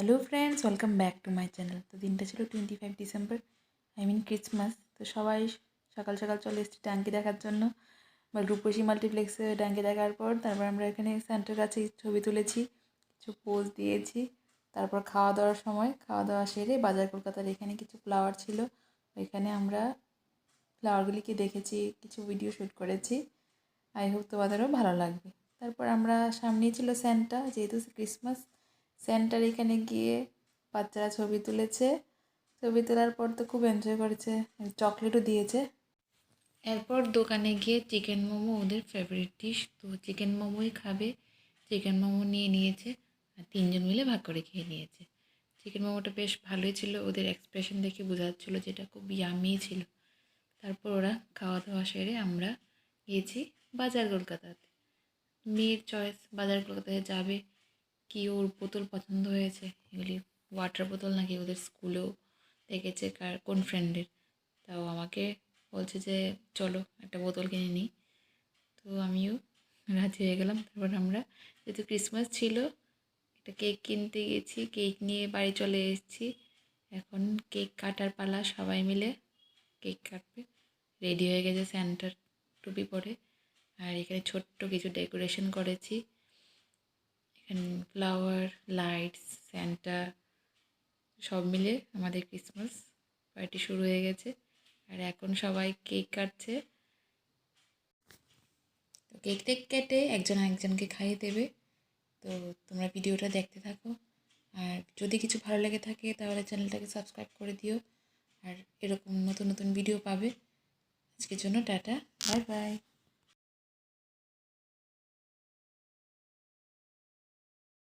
Hello friends welcome back to my channel তো দিনটা ছিল twenty five December I mean Christmas তো সবাই সকাল সকাল চলে এসেছি ট্যাঙ্কি দেখার জন্য। বা রূপসী মাল্টিপ্লেক্সে ট্যাঙ্কি দেখার পর, তারপর আমরা এখানে সেন্টার কাছে ছবি তুলেছি, কিছু পোজ দিয়েছি। তারপর খাওয়া দাওয়ার সময় খাওয়া দাওয়া সেরে বাজার কলকাতার এখানে কিছু ফ্লাওয়ার ছিল। এখানে আমরা ফ্লাওয়ারগুলিকে দেখেছি, কিছু ভিডিও শ্যুট করেছি। আই হোপ তোমাদেরও ভালো লাগবে। তারপর আমরা সামনেই ছিল স্যান্টা যেহেতু ক্রিসমাস স্যান্টার এখানে গিয়ে বাচ্চারা ছবি তুলেছে। ছবি তোলার পর তো খুব এনজয় করেছে। চকলেটও দিয়েছে। এরপর দোকানে গিয়ে চিকেন মোমো ওদের ফেভারিট ডিশ তো চিকেন মোমোই খাবে। চিকেন মোমো নিয়ে নিয়েছে আর তিনজন মিলে ভাগ করে খেয়ে নিয়েছে। চিকেন মোমোটা বেশ ভালোই ছিল। ওদের এক্সপ্রেশন দেখে বোঝা যেটা খুব ইয়ামি ছিল। তারপর ওরা খাওয়া দাওয়া সেরে আমরা গিয়েছি বাজার কলকাতাতে। মেয়ের চয়েস বাজার কলকাতায় যাবে। কি ওর বোতল পছন্দ হয়েছে? এগুলি ওয়াটার বোতল নাকি ওদের স্কুলেও দেখেছে কার, কোন ফ্রেন্ডের তাও আমাকে বলছে যে, চলো একটা বোতল কিনে নিই। তো আমিও রাজি হয়ে গেলাম। তারপর আমরা, যেহেতু ক্রিসমাস ছিল, একটা কেক কিনতে গেছি কেক নিয়ে বাড়ি চলে এসেছি। এখন কেক কাটার পালা, সবাই মিলে কেক কাটবে। রেডি হয়ে গেছে স্যান্টার টুপি পরে। আর এখানে ছোট্ট কিছু ডেকোরেশন করেছি। ফ্লাওয়ার লাইটস স্যান্টা সব মিলে আমাদের ক্রিসমাস পার্টি শুরু হয়ে গেছে। আর এখন সবাই কেক কাটছে। তো কেক টেক কেটে একজন একজনকে খাইয়ে দেবে। তো তোমরা ভিডিওটা দেখতে থাকো। আর যদি কিছু ভালো লেগে থাকে তাহলে চ্যানেলটাকে সাবস্ক্রাইব করে দিও। আর এরকম নতুন নতুন ভিডিও পাবে। আজকের জন্য টাটা, বাই বাই।